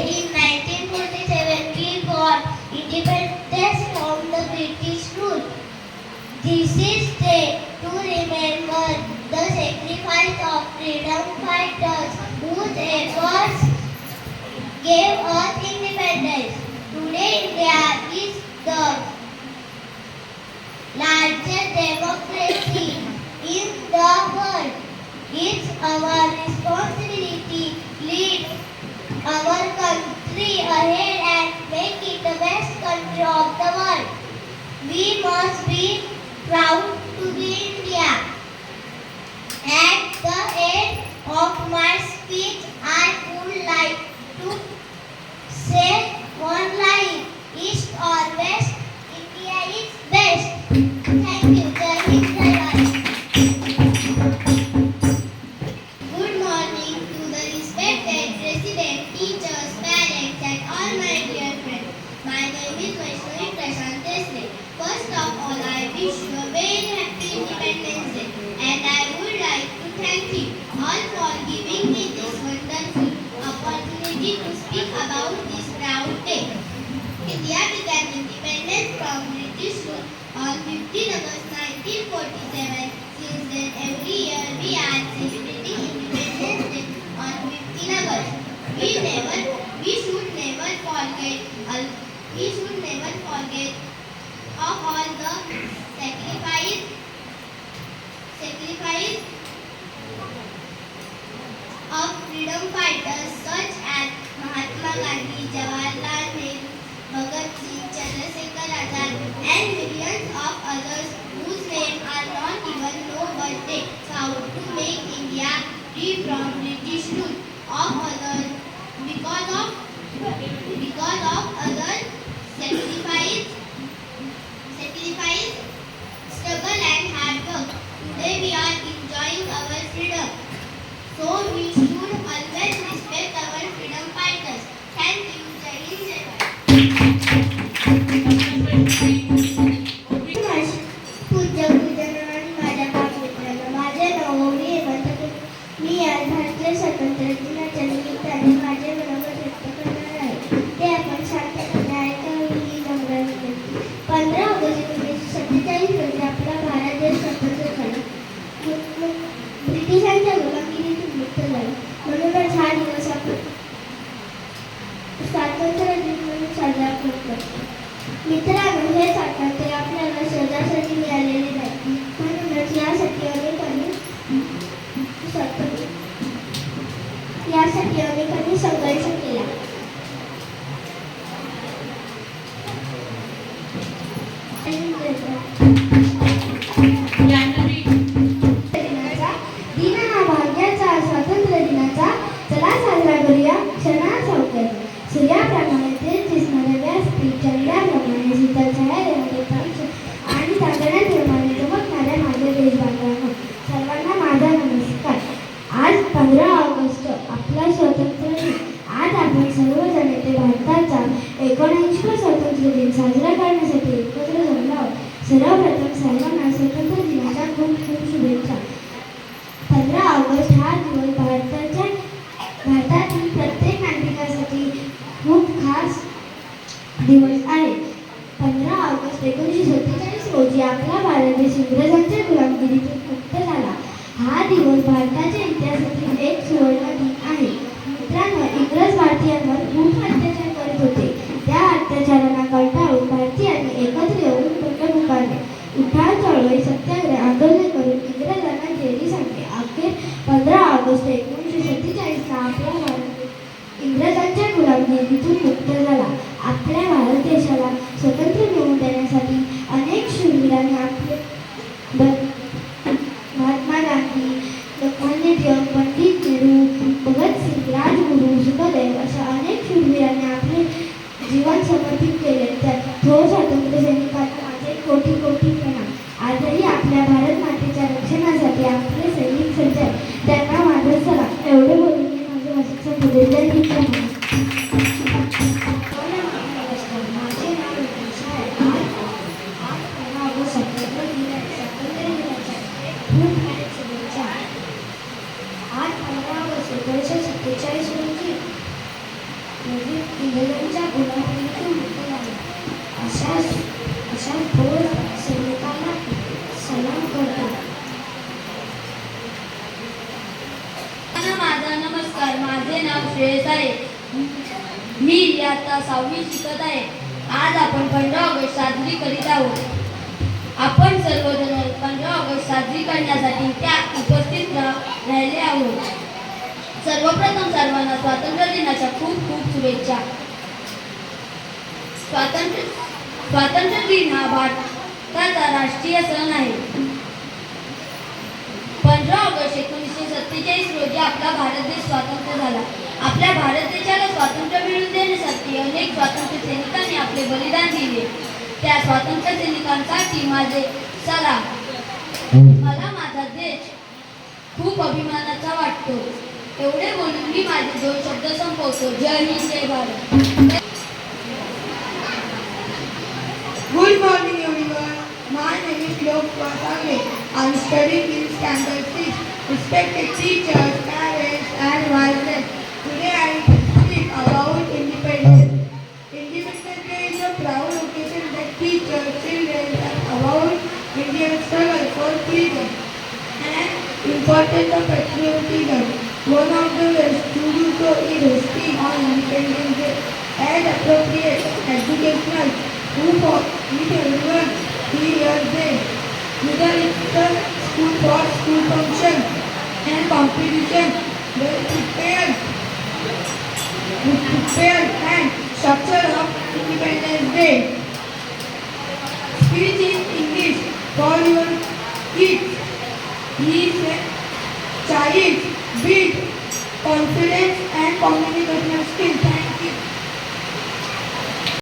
in 1947 we got independence from the British rule. This is day to remember the sacrifice of freedom fighters whose efforts gave us independence. Today India is the largest democracy in the world. It's our responsibility lead our country ahead and make it the best country of the world. We must be proud to be India. Wish you a very happy Independence Day and I would like to thank you all for giving me this wonderful opportunity to speak about this proud day. India began independence from British rule on 15 August 1947. Since then, every year we are celebrating Independence Day on 15 August. We never, we should never forget, we should never forget of all the sacrifice, sacrifice of freedom fighters such as Mahatma Gandhi, Jawaharlal Nehru, Bhagat Singh, Chandrasekhar Azad, and millions of others whose names are not even known but they vowed to make India free from British rule of others because of because of other sacrifice, Thank you. Thank you. दिवस आहे पंधरा August एकोणीसशे सत्तेचाळीस रोजी आपला भारत देश इंग्रजांच्या गुलामगिरीतून मुक्त झाला. हा दिवस भारताच्या इतिहासातील एक सुवर्ण दिन आहे. मित्रांनो इंग्रज भारतीयांवर खूप अत्याचार करत होते. त्या अत्याचारांना कंटाळून भारतीयांनी एकत्र येऊन बंड पुकारले. उठाव चळवळी सत्याग्रह आंदोलन करून इंग्रजांना जेरी सांगले. अखेर पंधरा ऑगस्ट एकोणीसशे सत्तेचाळीसला आपला भारत इंग्रजांच्या गुलामगिरीतून मुक्त झाला. माझे नाव श्रेयस मी आता सहावी शिकत आहे. आज आपण पंधरा ऑगस्ट साजरी करीत आहोत. आपण सर्वजण पंधरा ऑगस्ट साजरी करण्यासाठी त्या उपस्थित राहिले आहोत. सर्वप्रथम सर्वांना स्वातंत्र्य दिनाच्या खूप खूप शुभेच्छा. स्वातंत्र्य स्वातंत्र्य दिन हा भारताचा राष्ट्रीय सण आहे. पंधरा ऑगस्ट एकोणीसशे सत्तेचाळीस रोजी आपला भारत देश स्वातंत्र्य झाला. आपल्या भारत देशाला स्वातंत्र्य मिळवून देण्यासाठी अनेक स्वातंत्र्य सैनिकांनी आपले बलिदान दिले. त्या स्वातंत्र्य सैनिकांसाठी माझे सलाम मला माझा देश खूप अभिमानाचा वाटतो. एवढे बोलून मी माझे दोन शब्द संपवतो. जय हिंद जय Bharat. Good morning everyone. My name is Lok Swasangre. I am studying in standard 6. Respected teachers, parents and wives. Today I will speak about independence. Independence Day is a proud occasion that teachers, children about India's struggle for freedom and importance of patriotism. One of the ways to do so is speak on Independence Day as appropriate educational with everyone three years day. Whether it's the school for school function and competition, well prepared, with prepared and structure of Independence Day. Speech in English for your kids. Is a child build confidence and communication skills